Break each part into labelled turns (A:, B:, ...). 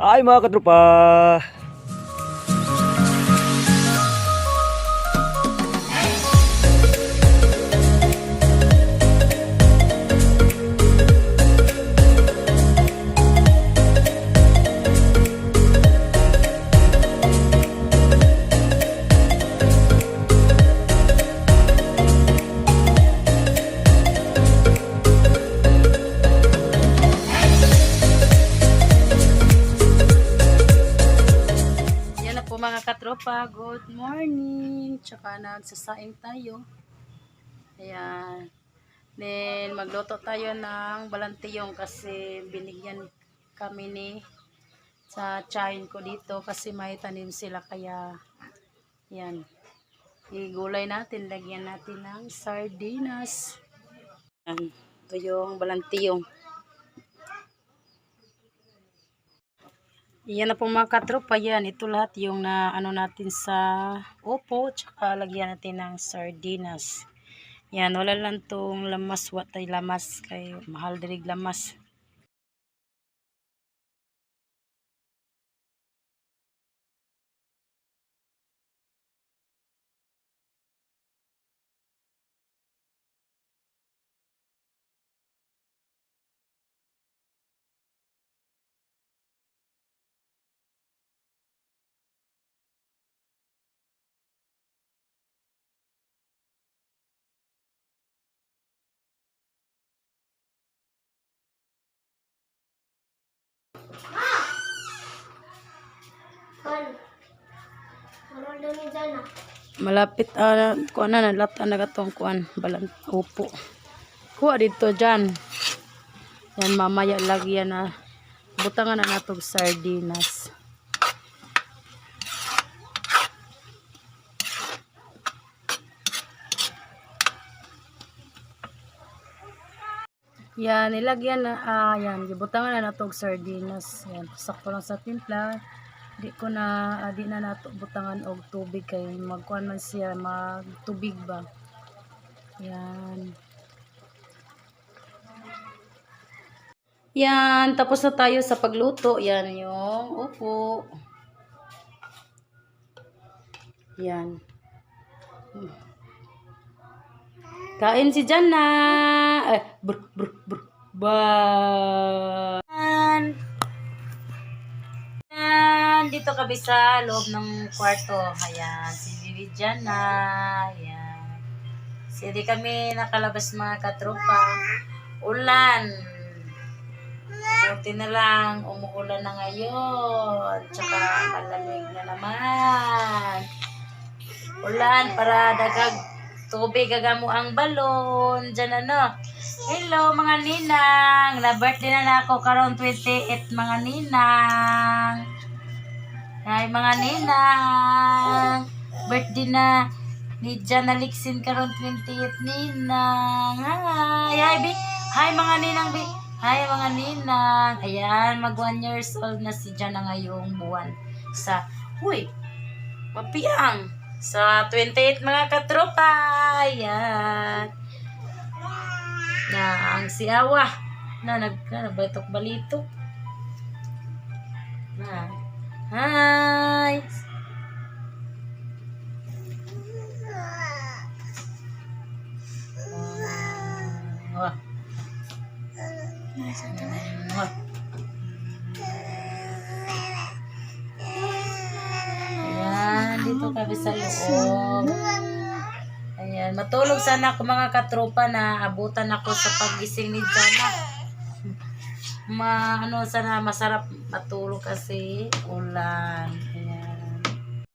A: Ay mga katropa!
B: Tsaka nagsasaing tayo. Ayan. Then magluto tayo ng balantiyong kasi binigyan kami ni sa chain ko dito kasi may tanim sila kaya yan. Igulay natin. Lagyan natin ng sardinas. Yan. Ito yung balantiyong. Yan na po mga katropa yan. Ito lahat yung na ano natin sa opo. Tsaka lagyan natin ng sardinas. Yan. Wala lang tong lamas. Watay lamas. Kay mahal dirig lamas. Malapit ah kuan na nalata na gatong kuan balan opo. Kuha dito dyan. Yan mamaya lagyan na butangan na natog sardinas. Yan, nilagyan na, ah, yan, gibutangan na natog sardinas. Yan, sakto lang sa timpla. Di ko na, ah, di na nato og tubig kay magkuan man siya, magtubig ba. Yan. Yan, tapos na tayo sa pagluto. Yan yung upo. Yan. Kain si Jana. Eh, brr, brr, brr. Ba. Dito kami sa loob ng kwarto. Ayan. Si Bibi Jana. Ayan. So, di kami nakalabas mga katropa. Ulan. Buti na lang. Umuulan na ngayon. Tsaka malamig na naman. Ulan para dagag tubig agamo ang balon. Diyan ano. Hello mga ninang. Na birthday na na ako karon 28 mga ninang. Hi mga ninang. Birthday na ni Jan Alexin karon 28 ninang. Hi. Hi, Bi. Hi mga ninang Bi. Hi mga ninang. Ayan, mag 1 years old na si Jan na ngayong buwan sa Uy, mapiang sa 28 mga katropa. Ayan. Na ang siawa na nag na, balitok balitok. Na. Hi. Wah. Wah. Ayan, dito kami sa loob. Ayan, matulog sana ako mga katropa na abutan ako sa pagising ni Jana. Ma, ano, sana masarap matulog kasi ulan. Ayan.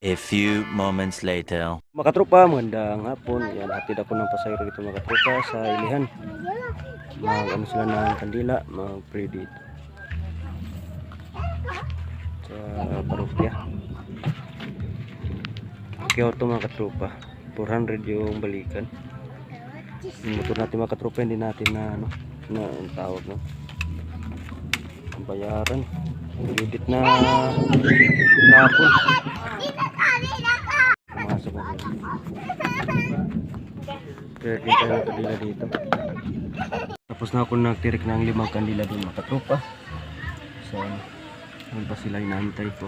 C: A few moments later.
A: Mga katropa, magandang hapon. Yan, hatid ako ng pasayro dito mga katropa sa ilihan. Mag ano sila ng kandila, mag-pray dito. Sa parokya. Kaya ito mga katropa. 400 yung balikan. Yung motor natin mga katropa, hindi natin na ano, na tawag no. Bayaran. Edit na kapon. Pumasok ako. Kaya kita yung kandila dito. Tapos na ako nagtirik ng limang kandila doon mga katropa. So, Doon pa sila inaantay ko.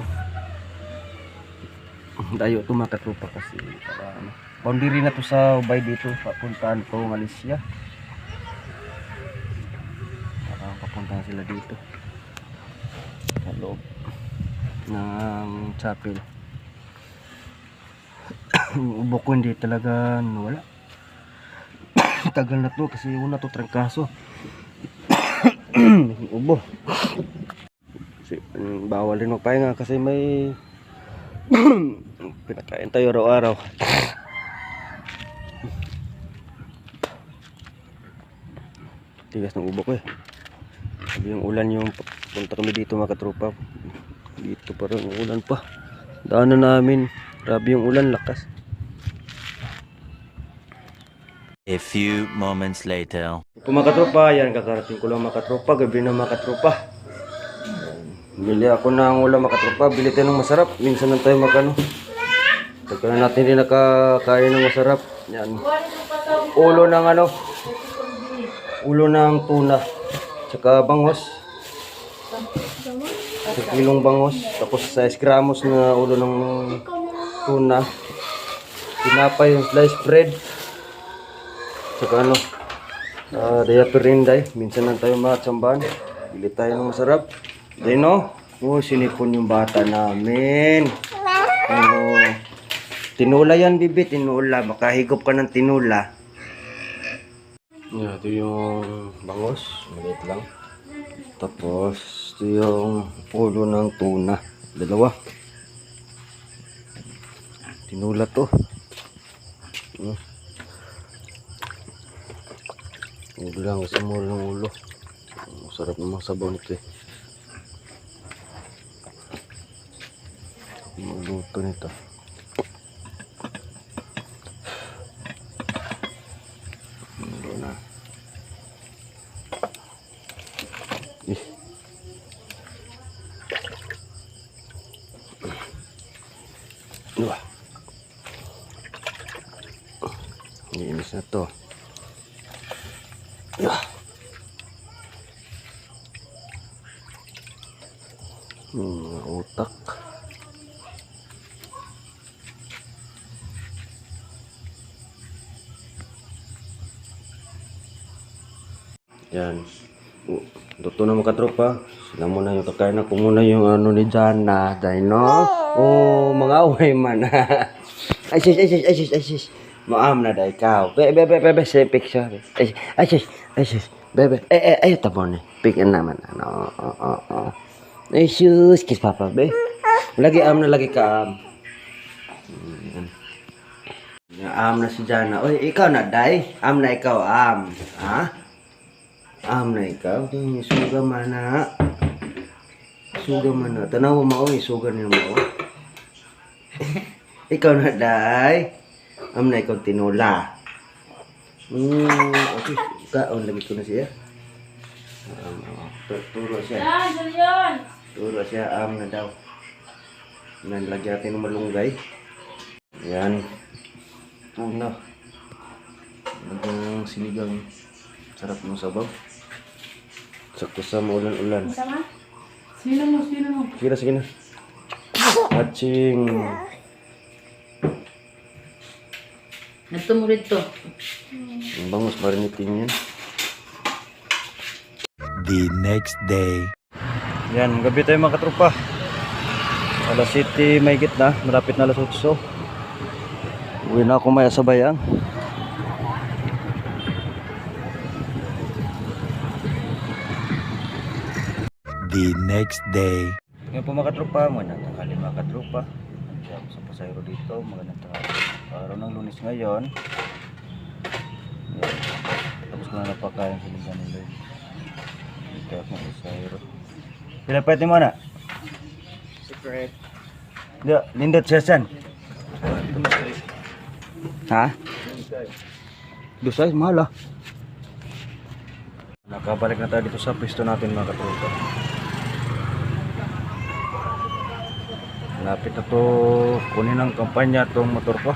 A: Dayo ito mga kasi para ano. Boundary na to sa ubay dito. Papuntaan ko Malaysia. Para papuntahan sila dito. Loob ng chapel. Yung ubo ko hindi talaga wala. Tagal na to kasi una to trangkaso. Ubo. Kasi, mm, bawal rin magpahinga kasi may pinakain tayo araw-araw. Tigas ng ubo ko eh. Yung ulan yung punta kami dito mga katropa. Dito pa rin yung ulan pa. Daanan namin. Grabe yung ulan lakas.
C: A few moments later.
A: Po mga katropa, yan kakarating ko lang mga katropa, gabi na mga katropa. Bili ako ng ulam mga katropa, bili tayo ng masarap. Minsan lang tayo magano. Pagka na natin din nakakain ng masarap. Yan. Ulo ng ano, ulo ng tuna. Tsaka bangos. Sa kilong bangos. Tapos 6 gramos na ulo ng tuna. Tinapay yung sliced bread. Tsaka ano, uh, diaper rin day. Minsan lang tayo matsambahan. Bili tayo ng masarap. Day no? Oh, sinipon yung bata namin. Oh, tinula yan, bibi. Tinula. Makahigop ka ng tinula. Yeah, ito yung bangos. Maliit lang. Tapos, ito yung ulo ng tuna. Dalawa. Tinula to. Hmm. Ulo lang, kasi mura ng ulo. Sarap namang sabaw nito eh. Magluto nito. Wah. Iinis na to. Yeah. Hmm, utak. Yan. Uh, Luto na mga katropa. Sila muna yung kakain ako muna yung ano ni Jana. Dahil no? Oh, mga away man. ay sis, ay sis, ay sis, ay sis. Maam na dahil ikaw. Be, be, be, be, be, say picture. Ay, ay sis, ay sis. Bebe, eh, eh, ay, tabo na. Pick naman. Ano, oh, oh, oh. Ay, sus, kiss papa, be. Lagi am na, lagi ka am. Yan, Am na si Jana. Oy, ikaw na, day. Am na ikaw, am. Ha? Am na ikaw. Yung suga man na. Suga man na. Tanawa mo, oy, suga niya mo. ikaw na, day. Am na ikaw tinula. Hmm, okay. Kaon lagi ko na siya. Um, tu- turo siya.
B: Yan, Julian!
A: Turo siya, am na daw. Nalagyan natin ng malunggay. Yan. Tuna. Lagyan ng sinigang. Sarap ng sabaw. Sakto sa maulan-ulan.
B: Sama? Sino mo, sino mo?
A: Sige na, sige na. Watching.
B: Nagtumurid to.
A: Ang bangus marinitin yan.
C: The next day.
A: Yan, gabi tayo mga katropa. Alas City may na, malapit na alas 8. Uwi na ako maya sa bayang.
C: The next day.
A: Ngayon po mga katropa, magandang tanghali mga katropa. Nandiyan sa Pasayro dito, magandang tanghali. Araw ng lunes ngayon. Yan. Tapos ko na napakain sa Liga ng Lloyd. Dito ako sa Pasayro. Pila pwede mo na?
D: Secret.
A: Di, lindot siya san. Ha? Dusay, mahal ah. Nakabalik na tayo dito sa pwesto natin mga katropa. Malapit na to kunin ng kampanya tong motor ko.